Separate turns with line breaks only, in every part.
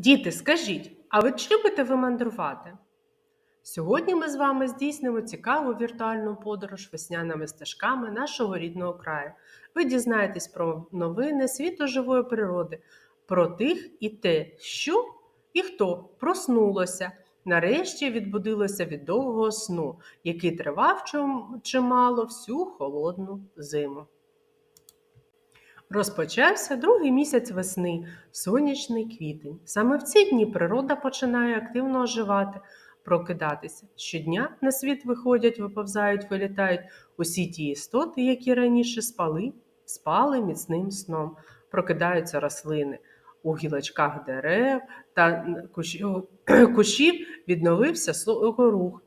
Діти, скажіть, а ви чи любите ви мандрувати? Сьогодні ми з вами здійснимо цікаву віртуальну подорож весняними стежками нашого рідного краю. Ви дізнаєтесь про новини світу живої природи, про тих і те, що і хто проснулося. Нарешті відбудилося від довгого сну, який тривав чимало всю холодну зиму. Розпочався другий місяць весни, сонячний квітень. Саме в ці дні природа починає активно оживати, прокидатися. Щодня на світ виходять, виповзають, вилітають усі ті істоти, які раніше спали, спали міцним сном. Прокидаються рослини. У гілочках дерев та кущів відновився рух.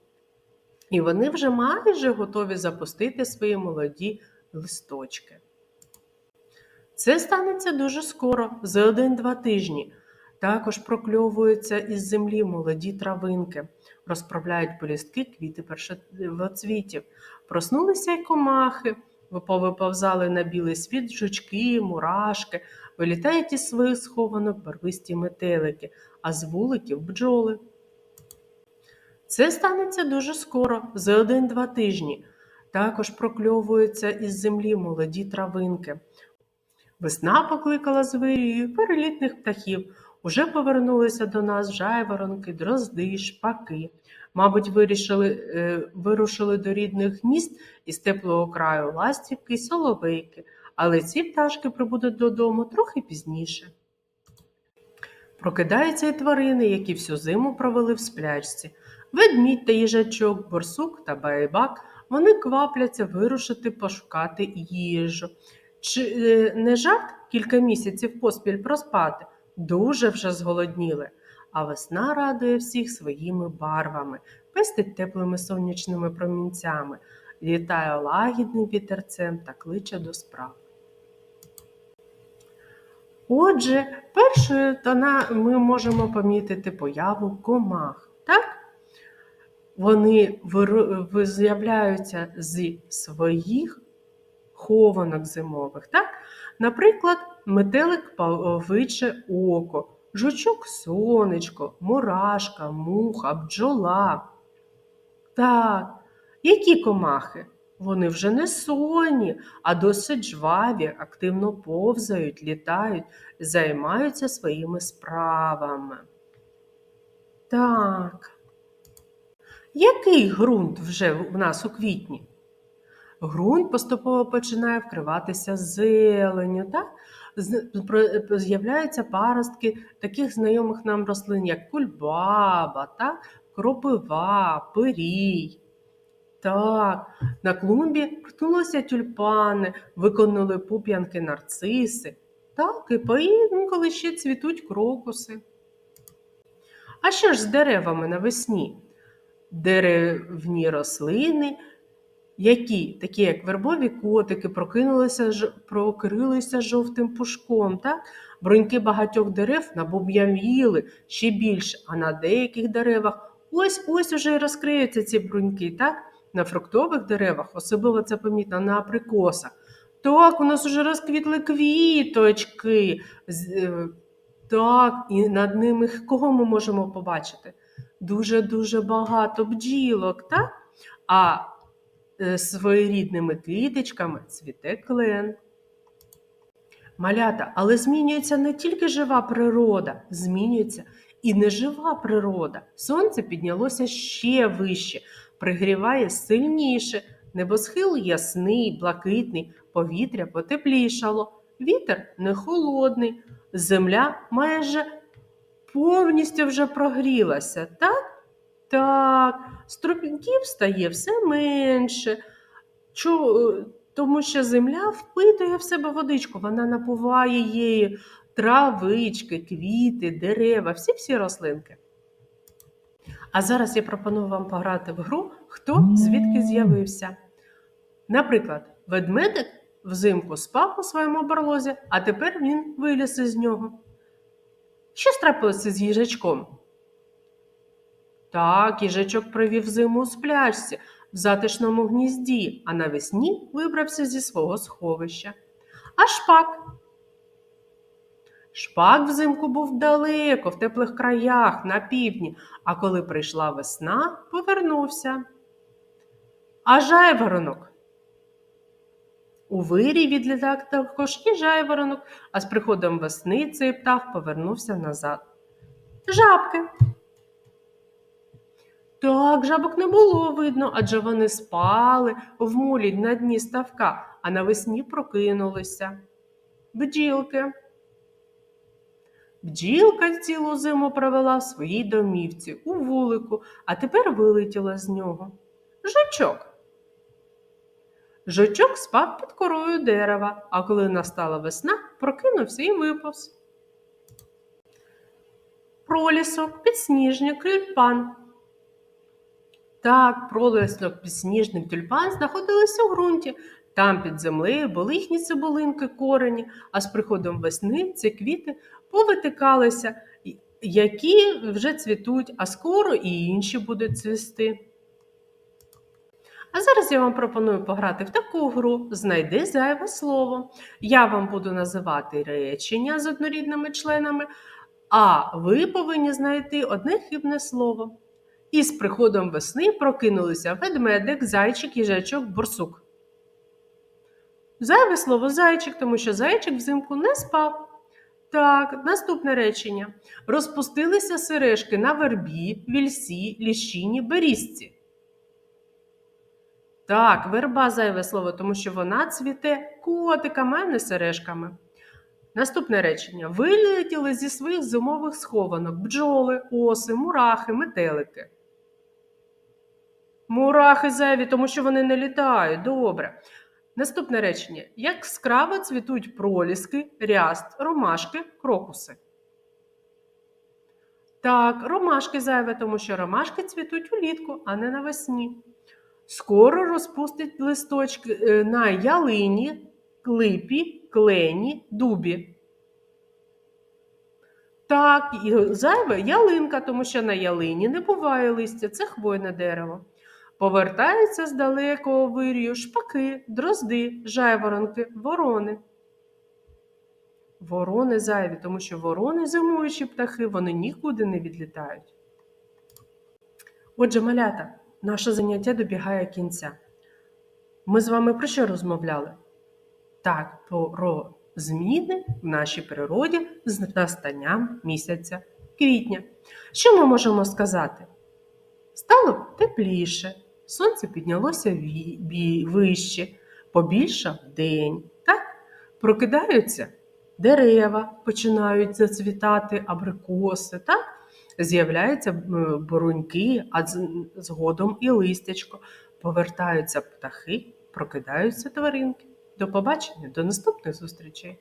І вони вже майже готові запустити свої молоді листочки. Це станеться дуже скоро, за один-два тижні. Також прокльовуються із землі молоді травинки, розправляють полістки квіти першоцвітів. Проснулися й комахи, повиповзали на білий світ жучки, мурашки, вилітають із своїх схованок барвисті метелики, а з вуликів бджоли. Це станеться дуже скоро, за один-два тижні. Також прокльовуються із землі молоді травинки. Весна покликала звирію перелітних птахів. Уже повернулися до нас жайворонки, дрозди, шпаки. Мабуть, вирішили, е, вирушили до рідних міст із теплого краю ластівки й соловейки, але ці пташки прибудуть додому трохи пізніше. Прокидаються й тварини, які всю зиму провели в сплячці. Ведмідь та їжачок, борсук та байбак вони квапляться вирушити пошукати їжу. Чи е, не жарт кілька місяців поспіль проспати? Дуже вже зголодніли. А весна радує всіх своїми барвами, пестить теплими сонячними промінцями, літає лагідним вітерцем та кличе до справ. Отже, першою то на- ми можемо помітити появу комах. Так? Вони з'являються зі своїх хованок зимових. Так? Наприклад, метелик павиче око, жучок сонечко, мурашка, муха, бджола. Так, які комахи? Вони вже не сонні, а досить жваві, активно повзають, літають, займаються своїми справами. Так. Який ґрунт вже в нас у квітні? Ґрунт поступово починає вкриватися зеленню, так? З'являються паростки таких знайомих нам рослин, як кульбаба, так? кропива, пирій. Так, на клумбі ткнулися тюльпани, виконали пуп'янки нарциси. Так, і поінколи ще цвітуть крокуси. А що ж з деревами навесні? Деревні рослини які, такі як вербові котики, прокинулися, прокрилися жовтим пушком, так? Бруньки багатьох дерев набуб'явіли ще більше, а на деяких деревах ось-ось уже й розкриються ці бруньки, так? На фруктових деревах, особливо це помітно на абрикосах. Так, у нас уже розквітли квіточки. Е, Так, і над ними кого ми можемо побачити? Дуже-дуже багато бджілок, так? А своєрідними квіточками цвіте клен. Малята, але змінюється не тільки жива природа, змінюється і нежива природа. Сонце піднялося ще вище, пригріває сильніше. Небосхил ясний, блакитний, повітря потеплішало, вітер не холодний, земля майже повністю вже прогрілася, так? Так, струмінків стає все менше. Чу- е, Тому що земля впитує в себе водичку, вона напуває її травички, квіти, дерева, всі-всі рослинки. А зараз я пропоную вам пограти в гру Хто звідки з'явився. Наприклад, ведмедик взимку спав у своєму барлозі, а тепер він виліз із нього. Що трапилося з їжачком? Так, їжачок провів зиму у сплячці в затишному гнізді, а навесні вибрався зі свого сховища. А шпак Шпак взимку був далеко, в теплих краях, на півдні, а коли прийшла весна, повернувся. А жайворонок? У вирі відлітав також і жайворонок, а з приходом весни цей птах повернувся назад. Жабки. Так, жабок не було видно, адже вони спали в мулі на дні ставка, а навесні прокинулися. Бджілки. Бджілка цілу зиму провела в своїй домівці у вулику, а тепер вилетіла з нього. Жучок. Жучок спав під корою дерева, а коли настала весна, прокинувся і виповз. Пролісок, підсніжник, тюльпан. Так, пролісок, підсніжник, тюльпан знаходилися у ґрунті. Там під землею були їхні цибулинки, корені, а з приходом весни ці квіти повитикалися, які вже цвітуть, а скоро і інші будуть цвісти. А зараз я вам пропоную пограти в таку гру Знайди зайве слово. Я вам буду називати речення з однорідними членами, а ви повинні знайти одне хибне слово. І з приходом весни прокинулися ведмедик, зайчик, їжачок, борсук. Зайве слово зайчик, тому що зайчик взимку не спав. Так, наступне речення. Розпустилися сережки на вербі, вільсі, ліщині, берізці. Так, верба зайве слово, тому що вона цвіте котиками, а не сережками. Наступне речення. Вилетіли зі своїх зимових схованок бджоли, оси, мурахи, метелики. Мурахи зайві, тому що вони не літають. Добре. Наступне речення. Як скраво цвітуть проліски, ряст, ромашки, крокуси. Так, ромашки зайве, тому що ромашки цвітуть улітку, а не навесні. Скоро розпустить листочки е, на ялині, клипі, клені, дубі. Так, зайве ялинка, тому що на ялині не буває листя, це хвойне дерево. Повертаються з далекого вирію шпаки, дрозди, жайворонки, ворони. Ворони зайві, тому що ворони зимуючі птахи, вони нікуди не відлітають. Отже, малята, наше заняття добігає кінця. Ми з вами про що розмовляли? Так, про зміни в нашій природі з настанням місяця квітня. Що ми можемо сказати? Стало тепліше, сонце піднялося вище, побільшав день. Так? Прокидаються дерева, починають зацвітати абрикоси. Так? З'являються м, бороньки, а згодом і листячко. Повертаються птахи, прокидаються тваринки. До побачення, до наступних зустрічей!